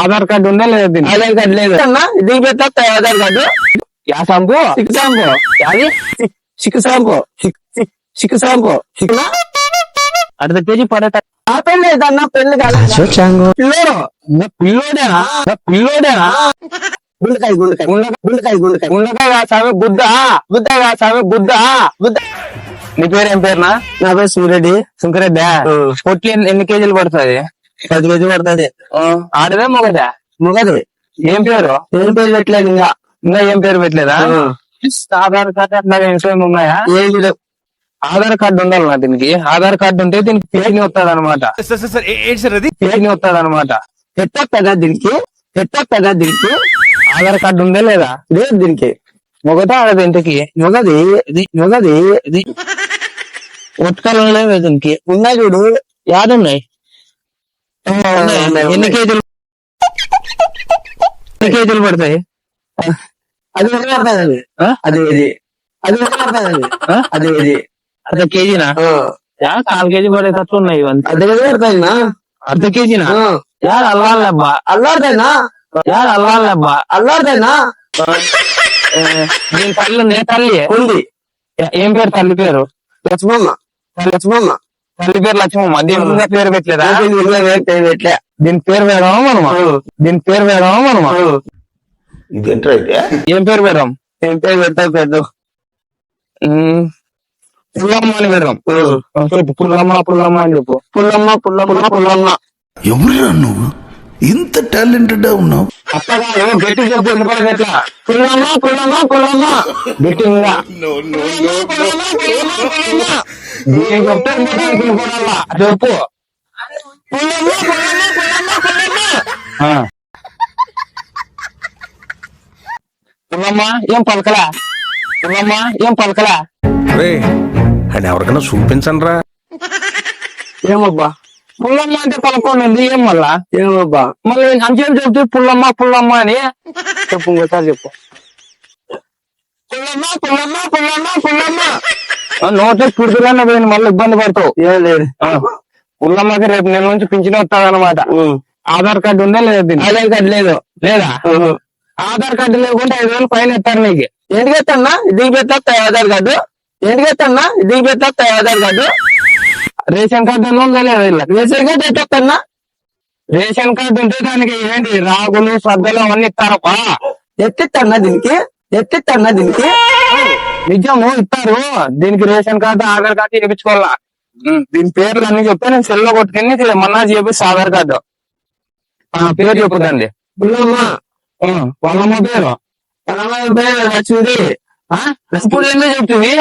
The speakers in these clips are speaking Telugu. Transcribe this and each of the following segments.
ఆధార్ కార్డు ఉందా లేదా ఆధార్ కార్డు లేదు? అన్నా ఇది పెట్టా ఆధార్ కార్డు? యా షాంపూ సిక్కు షాంపూ యాది సిక్కు షాంపూ సిక్కు షాంపూ అర్ధ కేజీ పడేట. ఆ పెళ్ళి అన్న పెళ్ళి కాదు. పిల్లోడు. పిల్లోడేనా పిల్లోడేనా గుండెకాయ గుండెకాయ గుండెకాయ గుండెకాయ ఉండగా కాసామే గుద్ద గుద్ద కాసామే గుద్ద గుద్ద నీ పేరు ఏం పేరునా? నా పేరు సూర్యరెడ్డి. సుంకరెడ్డా? పొట్లు ఎన్ని కేజీలు పడుతుంది? పది కేజీ పడుతుంది. ఆడదే మొగదా? మొగది. ఏం పేరు? ఏం పేరు పెట్టలేదు ఇంకా. ఇంకా ఏం పేరు పెట్టలేదా? ఆధార్ కార్డు అట్లా ఏం ఉన్నాయా? ఏం లేదు. ఆధార్ కార్డు ఉండాలి నా దీనికి. ఆధార్ కార్డు ఉంటే దీనికి పేరుని వస్తుంది అనమాట పేరుని వస్తుంది అనమాట ఎట్ట పెద్ద దీనికి ఎట్ట పెద్ద దీనికి? ఆధార్ కార్డు ఉందా లేదా? లేదు దీనికి. మొగతా ఆడదు ఇంటికి మొగది ఇది మొగది ఇది. ఉత్కలు లేవు దీనికి. ఉన్నాయి చూడు యాదున్నాయి. ఉన్నాయి, ఎన్ని. కేజీలు? ఎన్ని కేజీలు పడతాయి? అది పడుతుంది అది. ఇది. అది పడుతుంది అది. ఇది. అర్ధ కేజీనా? యా కాల్ కేజీ పడేటట్లు ఉన్నాయి ఇవంతా అది ఎంత పడుతుంది అర్ధ కేజీనా? యాడ్ అల్లాలబ్బా అల్లాడుతాయినా యాడ్ అల్లాలబ్బా అల్లాడుతాయినా దీని తల్లి ఉంది తల్లి? ఉంది. ఏం పేరు తల్లి పేరు? లక్ష్మమ్మ. లక్ష్మమ్మ. తల్లి పేరు లక్ష్మమ్మ దీని ముందే పేరు పెట్టలేదా దీని ఇంట్లో వేస్తే ఎట్లా దీని పేరు వేయడమా మనమా దీని పేరు వేయడమా మనమా ఏం పేరు వేయడం ఏం పేరు పెడతా పెద్ద ఉమ్, పుల్లమ్మ అని వేయడం చెప్పు పుల్లమ్మ పుల్లమ్మ అని చెప్పు పుల్లమ్మ పుల్లమ్మ పుల్లమ్మ ఎవరురా నువ్వు ఇంత టాలెంటెడ్ ఉన్నావు? చెప్పు. పుల్లమ్మ ఏం పలకలా? పుల్లమ్మ ఏం పలకలా? రే అని ఎవరికైనా చూపించండి రా ఏమబ్బా? పుల్లమ్మ అంటే పలకొండి ఏం మళ్ళా? ఏమబ్బా? మళ్ళీ అంచేం చెప్తే పుల్లమ్మ పుల్లమ్మ అని. చెప్పు ఇంకోసారి చెప్పు. పుల్లమ్మ పుల్లమ్మ పుల్లమ్మ పుల్లమ్మ. నోట్లో పుడుతులన్న పోయిన మళ్ళీ ఇబ్బంది పడతావు. ఏం లేదు. పుల్లమ్మకి రేపు నెల నుంచి పింఛన్ వస్తుంది అనమాట ఆధార్ కార్డు ఉందా లేదా దీనికి? ఆధార్ కార్డు లేదు. లేదా? ఆధార్ కార్డు లేకుంటే ఐదు వేలు ఫైన్ ఎత్తారు నీకు. ఎందుకు ఎత్తన్నా ఇది పెట్టా ఆధార్ కార్డు? ఎందుకు ఎత్తన్నా ఇది పెట్టా ఆధార్ కార్డు? రేషన్ కార్డు లేదా? రేషన్ కార్డు ఎత్తన్నా రేషన్ కార్డు ఉంటే దానికి ఏంటి? రాగులు శ్రద్ధలు అవన్నీ ఇస్తారప్పా ఎత్తిత్తన్నా దీనికి? ఎత్తిత్తన్నా దీనికి? నిజము ఇస్తారు. దీనికి రేషన్ కార్డు ఆధార్ కార్డు చేయించుకోవాలా? దీని పేర్లు అన్ని చెప్తే నేను సెల్లో కొట్టుకుని ఇక్కడ మన్నా చేపిస్తా ఆధార్ కార్డు. ఆ పేరు చెప్పుదండి వాళ్ళమ్మ పేరు. పుల్లమ్మ పేరు లక్ష్మిది? ఇప్పుడు ఎందుకు చెప్తుంది?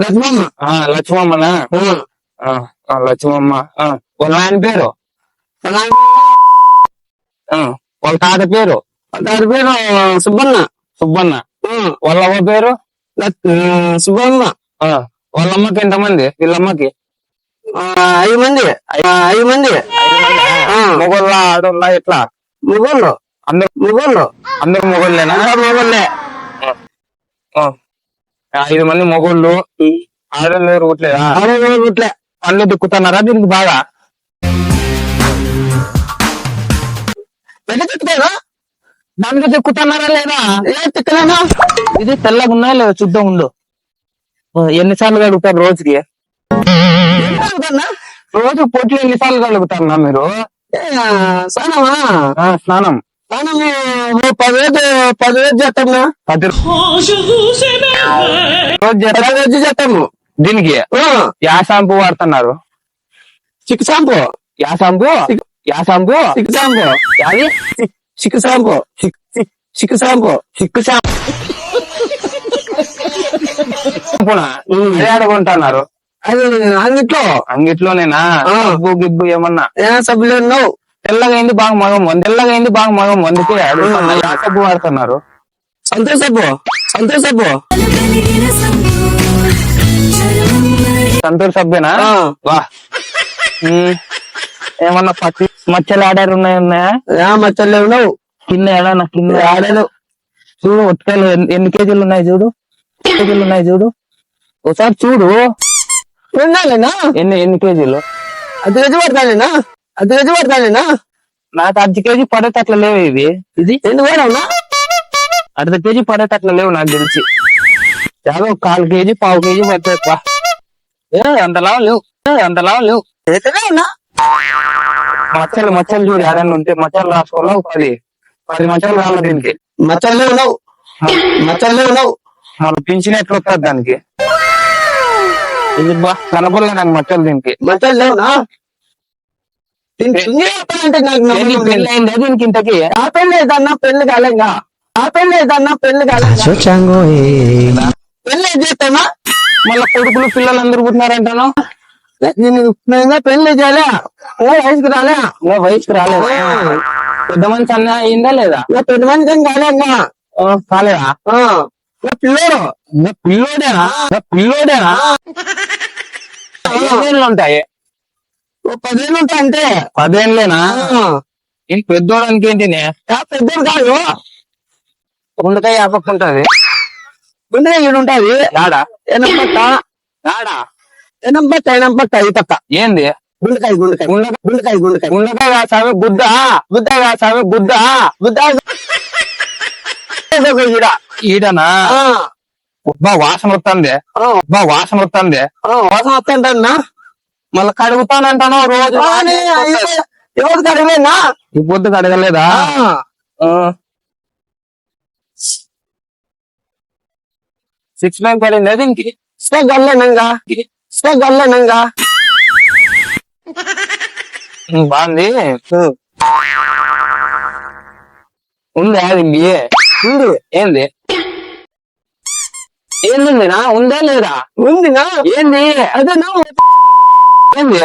లక్ష్మమ్మ. ఆ లక్ష్మమ్మనా? లక్ష్మమ్మ. ఆ, వాళ్ళ ఆయన పేరు? వాళ్ళ తాత పేరు? దాని పేరు సుబ్బన్న. సుబ్బన్న. వాళ్ళ పేరు? సుబ్బమ్మ. ఆ, వాళ్ళ అమ్మకి ఎంతమంది? వీళ్ళమ్మకి? ఆ, ఐదు మంది. ఐదు మంది. మొగోళ్ళ ఆడోళ్ళ ఎట్లా? మొగోళ్ళు. అందరు మొగోళ్ళు. అందరు మొగోళ్ళేనా? మొగోళ్ళే. ఐదు మంది మొగోళ్ళు. ఆడోళ్ళు కొట్టలేదా పనులు దిక్కుతున్నారా దీనికి బాగా? దానికి దిక్కుతున్నారా లేదా? ఏ తిక్కలేనా? ఇది తెల్లగా ఉన్నా లేదా? చూద్దాం ఉండు ఎన్నిసార్లు కడుగుతారు రోజుకి? రోజు పొట్లు ఎన్నిసార్లు కడుగుతారన్నా మీరు? సానమా ఆ, స్నానం. సానము పదివేలు పదివేలు చేస్తాము పది రోజు చేస్తాము. దీనికి? యా షాంపూ వాడుతున్నారు. చిక్కు షాంపూ. యా షాంపూ? యా షాంపూ? చిక్కు షాంపూ. యాది? Chik shampoo. Chik shampoo. Chik shampoo. అదే ఆడుకుంటున్నారు. అది అంగిట్లో అంగిట్లోనేనా? గిబ్బు ఏమన్నా? ఏ సభ్యులు ఉన్నావు తెల్లగా అయింది బాగా మగం మంది తెల్లగా అయింది బాగా మగం యా సబ్బు వాడుతున్నారు సంతోష సబ్బు సంతోష సబ్బు సంతూర్ సబ్బేనా. వా. ఏమన్నా పచ్చి మచ్చలు ఆడారు ఉన్నాయి ఉన్నాయా? మచ్చలు ఉన్నావు కింద ఏడన్నా కింద ఆడలు చూడు ఉత్కాయలు ఎన్ని- కేజీలు ఉన్నాయి చూడు? కేజీలు ఉన్నాయి చూడు? ఒకసారి చూడు. విన్నాలేనా ఎన్ని ఎన్ని కేజీలు? అది ఎది పడతానేనా? అర్ధ కేజీ పడతానేనా? నాకు అర్ధ కేజీ పడేటట్లు లేవు ఇవి. ఇది ఎన్ని వేడవునా అర్ధ కేజీ పడేటట్లు లేవు నాకు తెలిసి. చాలా కాలు కేజీ పావు కేజీ పడతాయి. ఏ అంతలా లేవు. ఏ అంతలా లేవు. ఉన్నా? మచ్చలు మచ్చలు చూడు ఏదైనా ఉంటే మచ్చలు రాసుకోవాలా ఒక పది పది మచ్చలు రావాలి దీనికి. మచ్చల్లో ఉన్నావు. మచ్చల్లో ఉన్నావు. మళ్ళీ పింఛన్ ఎట్లా వస్తుంది దానికి? ఇది బా కనపడలే నాకు మచ్చలు దీనికి. మచ్చలు లేవునా అంటే నాకు ఏంది నమ్మకం పెళ్ళి లేదు. అయిందా దీనికి ఇంతకి ఆ పెళ్ళి ఏదన్నా పెళ్ళి కాలేగా ఆ పెళ్ళి ఏదన్నా పెళ్ళి కాలేగా పెళ్ళి ఏం చేస్తామా మళ్ళీ కొడుకులు పిల్లలు అందరు పుట్టినారంటాను? నేను పెళ్ళి చేయలే? ఓ వయసుకు రాలే? ఇంకా వయసుకు రాలేదు? పెద్ద మనిషి అన్న అయిందా లేదా? పెద్ద మనిషి ఏం కాలేగా ఓ, కాలేదా? పిల్లోడు? పిల్లోడేనా? పిల్లోడేనా? ఉంటాయి? ఓ పదిహేను ఉంటాయి అంతే. పదేళ్ళేనా ఇంక పెద్దోడానికి ఏంటినే? ఆ పెద్దోడు కాదు. గుండకాయ యాపక్కుంటది గుండె ఈడు ఉంటది. యాడా? ఎనంపట్ట యాడా? ఎనంపట్ట ఎనంపట్ట ఈ పక్క ఏంది? గుండెకాయ గుండెకాయ. గుండెకాయ గుండెకాయ. గుండకాయ గుద్ద గుద్ద కాసావి గుద్ద గుద్ద ఈడ. ఈడనా? ఆ, బా వాసన వస్తుంది ఆ, బా వాసన వస్తుంది ఆ, వాసన వస్తుంటన్నా మళ్ళీ కడుగుతానంటాను రోజు ఎవరు కడగలేనా ఈ పొద్దు కడగలేదా? సిక్స్ ప్యాక్ పడింది స్టే గల్లేనంగా స్టే గల్లేనంగా ఉమ్, బాగుంది. ఉందా దీనికి ఉంది. ఏంది? ఏందినా ఉందా లేదా? ఉందినా? ఏంది? అదేనా ఏంది?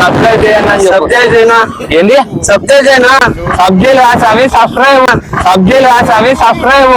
సబ్స్క్రైబ్ అయినా ఏంది? సబ్జెక్ట్ అయినా సబ్జీలు రాసావి సబ్స్క్రైబ్. సబ్జీలు రాసావి సబ్స్క్రైబ్.